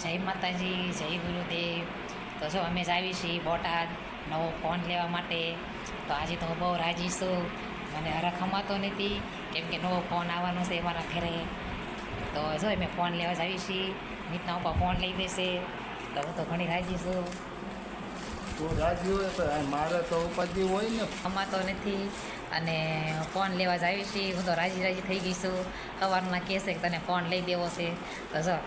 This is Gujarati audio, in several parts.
જય માતાજી જય ગુરુદેવ. તો જો અમે જ આવી છીએ બોટાદ નવો ફોન લેવા માટે. તો આજે તો હું બહુ રાજી છું. મને હરખ હમાતો નથી કેમ કે નવો ફોન આવવાનો છે મારા ઘરે. તો જો અમે ફોન લેવા જ આવી છીએ. નીતના ઉપર ફોન લઈ દેશે તો હું તો ઘણી રાજી છું. તો રાજી હોય તો મારે તો ઉપાધિ હોય ને. હમાતો નથી. અને ફોન લેવા જ આવી છીએ. હું તો રાજી રાજી થઈ ગઈ છું. સવારના કહેશે કે તને ફોન લઈ દેવો છે. તો જો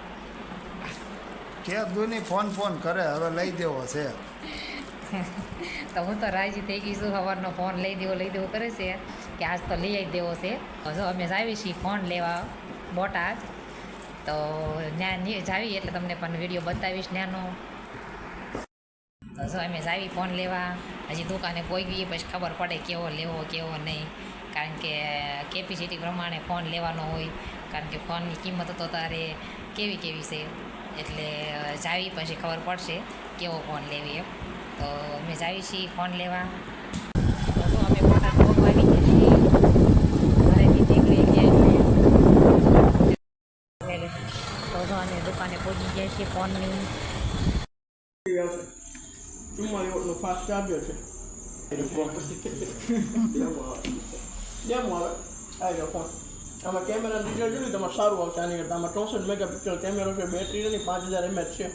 કે દુની ફોન ફોન કરે, હવે લઈ દેવો છે. તો હું તો રાજી થઈ ગઈ છું, સવારનો ફોન લઈ દેવો લઈ દેવો કરે છે. કે આજ તો લઈ દેવો છે. જો અમે જાવી છીએ ફોન લેવા બોટાદ. તો ત્યાં જાવી એટલે તમને પણ વીડિયો બતાવીશ ત્યાંનો તો અમે જાવી ફોન લેવા. હજી દુકાને કોઈ ગઈ પછી ખબર પડે કેવો લેવો, કેવો નહીં. કારણ કે કેપેસિટી પ્રમાણે ફોન લેવાનો હોય. કારણ કે ફોનની કિંમત તો તારે કેવી કેવી છે? એટલે જાવી પછી ખબર પડશે કેવો ફોન લેવી એમ તો અમે જાવી છીએ ફોન લેવા તો અમે ફોટા આવી ગયા છીએ ઘરેથી નીકળી ગયા તો અમે દુકાને પહોંચી ગયા છીએ ફોનની ચુમ્માલીસ ફાસ્ટ ચાર્જર છે આવે આવી ફોન આમાં કેમેરા રિઝલ્ટ જોયું તમારે સારું આવશે આની કરતાં. આમાં ચોસઠ મેગાપિક્સલ કેમેરો છે બેટરી નહીં પાંચ હજાર એમએચ છે.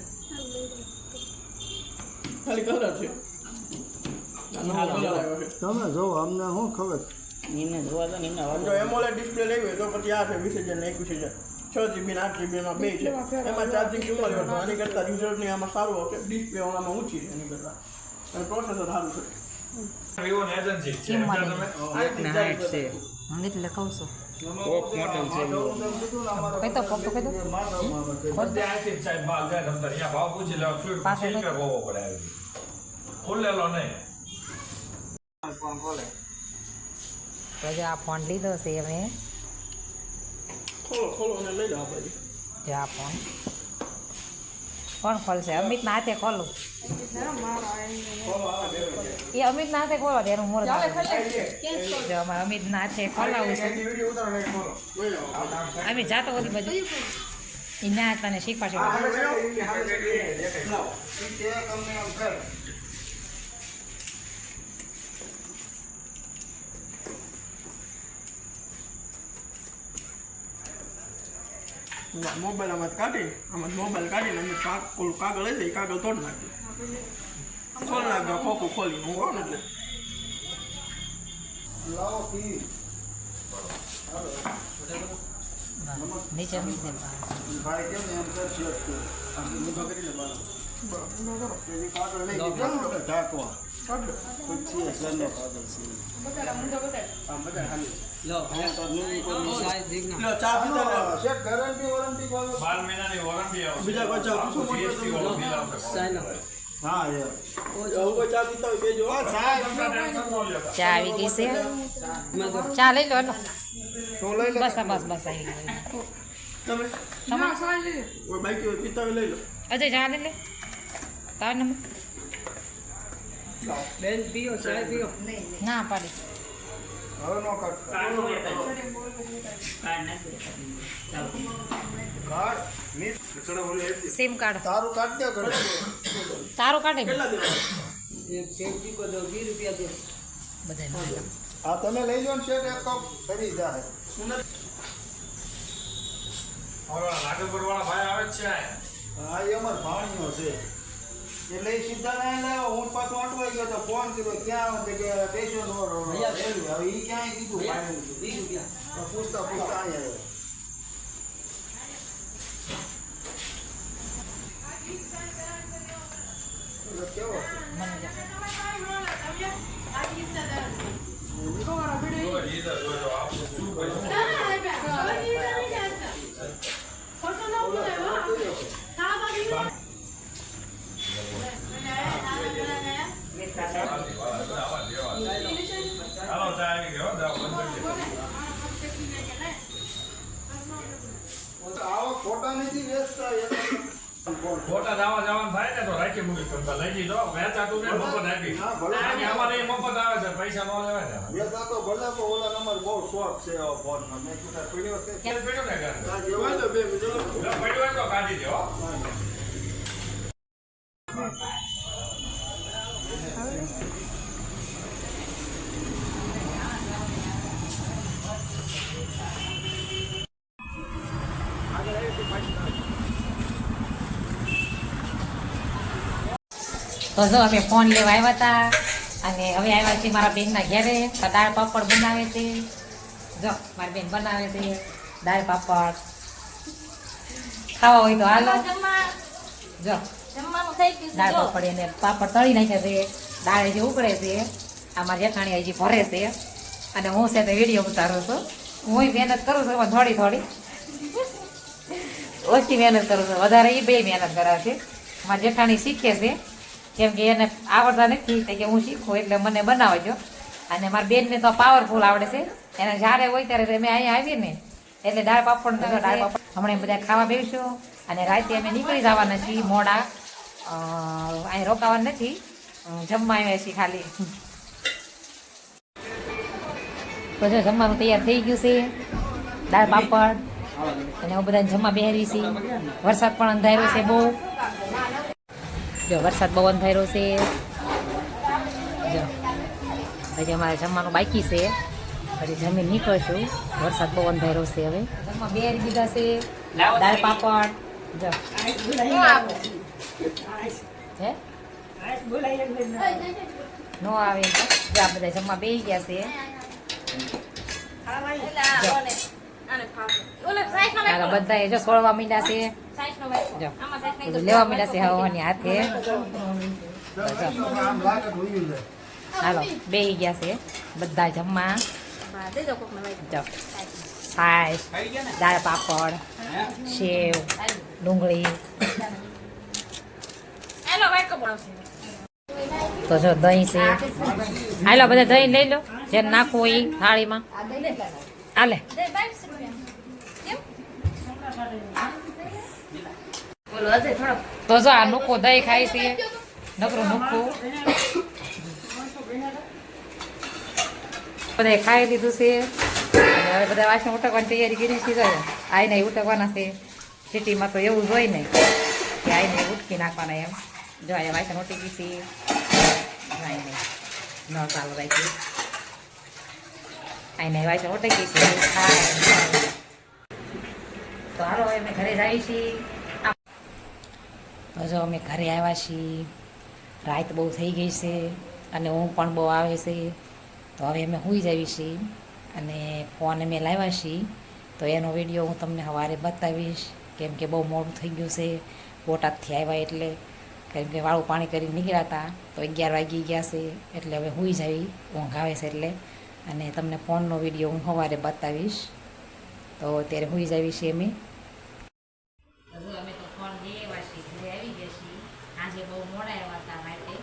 ખાલી કલર છે. છે. તમે જો અમને શું ખબર? આમ જો એમોલેડ ડિસ્પ્લે લેવી હોય તો પછી આ છે વીસ હજાર ને એકવીસ હજાર. છ જીબી ને આઠ જીબી બે છે. એમાં ચાર્જિંગ ચુમ્માલીસ વોટનું આની કરતાં રિઝલ્ટની આમાં સારું આવશે. ડિસ્પ્લે આમાં ઊંચી છે એની કરતાં. અને પ્રોસેસર સારું છે. વિવોની એજન્સી છે. તમે? હું એટલે કહું છું? કોક આ ફોન લીધો છે અમે આ ફોન. કોણ ખોલશે? અમિતના હાથે ખોલું. એ અમિત નાથે ખોલો તેનું મુહૂર્ત અમારે અમિતના હાથે ખોલાવું છે. અમિત જાતો બધી બધું. એ ના તને શીખવાડશે મોબાઈલ આમાં કાઢી આમાં મોબાઈલ કાઢીને અમે કાગળ કાગળ લઈ કાગળ તોડ નાખજો નાખજો ખોખું ખોલી હું કહું ને એટલે લાવો કી નીચે મૂકી દે ભાઈ કેમ એમ કરશે એની કાગળ લઈ ને ઢાંકવા પછી એ ઘરનો કાગળ છે લો ચા પીતા લો છે ગેરંટી વોરંટી વાળો બાર મહિનાની વોરંટી આવશે બીજા કોઈ ચા શેક ગેરંટી વોરંટી કોલ બિલ મહિનાની વોરંટી એ બીજા કોઈ ચા પીતા હોય કેજો ચા આવી ગઈ છે ચા લઈ લો બસ બસ બસ આવી ગઈ અજય ચા લઈ લે તાર નંબર બેન પીઓ ચાય પીઓ ના પાડી કાર્ડ સિમ કાર્ડ. તારું કાર્ડ દે ઘરે તારું કાર્ડ કેટલા એક કો દો વીસ રૂપિયા દો. આ તમે લઈ લો ને શેઠ એક કપ કરી જાય. નાગરપુર વાળા ભાઈ આવે છે આ. હા એ અમાર ભાણીઓ છે. એટલે એ સીધા ના લાવ્યો હું પાછો અટવાઈ ગયો તો ફોન કર્યો ક્યાં કે સ્ટેશન પર હવે એ ક્યાંય કીધું પૂછતા પૂછતા અહીંયા આવ્યો. એટલે કેવો છે? જો ઈ તો જોજો આપણું શું પૈસા હાલો ચા આવી ગયો જાઓ બંધ કરી દે. આવા ખોટા નથી વેચતા એ ફોન. ખોટા દાવા જવાનું થાય ને તો રાખી મૂકી તમને લઈ લઈ દો વેચાતું ને મફત આપી. કારણ કે અમારે એ મફત આવે છે પૈસા નો લેવાય ને વેચતા તો ભલે તો ઓલા નંબર બહુ શોખ છે ફોન ફોનમાં. મેં કીધું પડ્યો છે. પડ્યું ને કાઢી દો તો જો અમે ફોન લેવા આવ્યા હતા અને હવે આવ્યા છીએ મારા બેનના ઘેરે. દાળ પાપડ બનાવે છે. જો મારી બેન બનાવે છે દાળ પાપડ. ખાવા હોય તો હાલો. જો દાળ પાપડ એને પાપડ તળી નાખ્યા છે. દાળ જે ઉકળે છે. આમાં જેઠાણી હજી ભરે છે. અને હું છે તો વીડિયો ઉતારું છું. હું મહેનત કરું છું એમાં થોડી થોડી. ઓછી મહેનત કરું છું. વધારે એ બે મહેનત કરે છે મારા જેઠાણી શીખે છે. કેમ કે એને આવડતા નથી તો કે હું શીખું એટલે મને બનાવજો. અને મારી બેનને તો પાવરફુલ આવડે છે. એને જ્યારે હોય ત્યારે અમે અહીંયા આવીએ ને એટલે દાળ પાપડ દાળ પાપડ. હમણાં બધા ખાવા બેસીશું. અને રાતે અમે નીકળી જવાના છીએ મોડા. અહીં રોકાવા નથી. જમવા આવ્યા છીએ ખાલી. તો જમવાનું તૈયાર થઈ ગયું છે. દાળ પાપડ. અને હું બધા જમવા બેહારી છે વરસાદ પણ અંધાર્યો છે બહુ. જો, વરસાદ બહુ અંધાર્યો છે. જો, હજી અમારે જમવાનું બાકી છે. પછી જમીન નીકળશું. વરસાદ બહુ અંધાર્યો છે હવે. જમવા બીજા છે, દાળ પાપડ. જો. હે? નો આવે. જો, આ બધા જમવા બે ગયા છે. બધા જો સોળવા મીંડા છે. લેવા મીંડા છે હવાની હાથે. હાલો બેસી ગયા છે. બધા જમવા. જો. છાશ દાળ પાપડ સેવ ડુંગળી. તો જો દહીં છે. હાલો બધા દહીં લઈ લો. જે નાખવું એ ઈ થાળીમાં. હાલે. તો જો આ નુકો દહીં ખાય છે. નકરું નુકું બધા ખાઈ લીધું છે. હવે બધા વાસણ ઉટકવાની તૈયારી કરી છે. આઈને ઉટકવાના છે. સિટીમાં તો એવું હોય ને કે આઈને ઉટકી નાખવાના એમ. જો અહીંયા વાસણ ઉટી ગઈ છે. આઈને ન ચાલુ રાખી આઈને વાસણ ઉટી ગઈ છે. તો હાલો, અમે ઘરે જઈએ છીએ. જો અમે ઘરે આવ્યા છીએ. રાત બહુ થઈ ગઈ છે અને ઊંઘ પણ બહુ આવે છે. તો હવે અમે સૂઈ જઈએ છીએ અને ફોન અમે લાવ્યા છીએ. તો એનો વીડિયો હું તમને સવારે બતાવીશ. કેમ કે બહુ મોડું થઈ ગયું છે. બોટાદથી આવ્યા એટલે કેમ કે વાળું પાણી કરી નીકળ્યા હતા. તો અગિયાર વાગી ગયા છે એટલે હવે હુઈ જવી ઊંઘ આવે છે એટલે. અને તમને ફોનનો વીડિયો હું સવારે બતાવીશ. તો અત્યારે હુઈ જવી છીએ અમે હજુ અમે તો ફોન લઈ આવ્યા છીએ ઘરે આવી ગયા છીએ. આજે બહુ મોડા આવ્યા હતા માટે,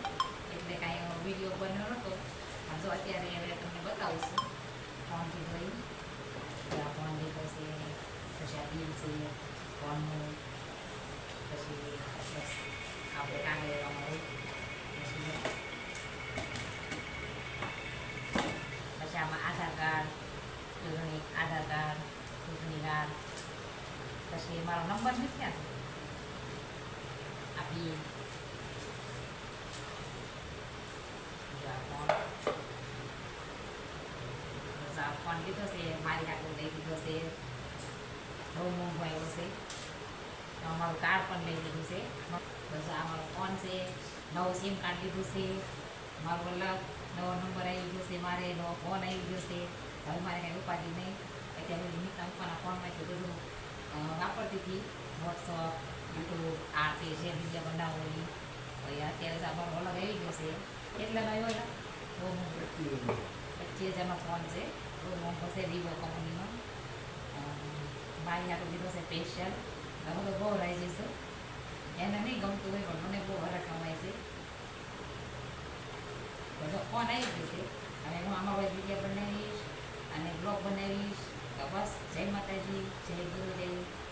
એટલે કાંઈ વીડિયો બન્યો નહોતો જો અત્યારે હવે તમને બતાવીશું. ફોનથી જોઈ આ ફોન લીધો છે પછી આ બિલ છે ફોનનું પછી આપણે કામ લેવામાં હોય પછી પછી આમાં આધાર કાર્ડ ચૂંટણી આધાર કાર્ડ ચૂંટણી કાર્ડ પછી મારો નંબર નથી ક્યાં છે આપી જો આ ફોન બસ લીધો છે મારી આગળ લઈ લીધો છે. બહુ મોંઘો આવ્યો છે. અમારું કાર્ડ પણ લઈ લીધું છે. બસ આ મારો ફોન છે. નવું સિમ કાર્ડ લીધું છે. મારો અલગ નવો નંબર આવી ગયો છે મારે, નવો ફોન આવી ગયો છે. હવે મારે કાંઈ ઉપાધિ નહીં. અત્યારે નીતા પપ્પાના ફોનમાંથી બધું વાપરતી હતી. વોટ્સઅપ યુટ્યુબ આ તે છે બીજા બનાવવાની. પછી અત્યારે તો અમારો અલગ આવી ગયો છે. કેટલાનો આવ્યો હોય બહુ પચીસ હજારનો ફોન છે. મોંઘો છે વિવો કંપનીનો મારી લીધો છે સ્પેશિયલ હવે તો બહુ રહી જશે એને નહીં ગમતું હોય પણ મને બહુ હરખ ગમાય છે બધો ફોન આવી ગયો છે અને હું આમાં કોઈ વીડિયો બનાવીશ અને બ્લોગ બનાવીશ તો બસ જય માતાજી જય ગુરુદેવ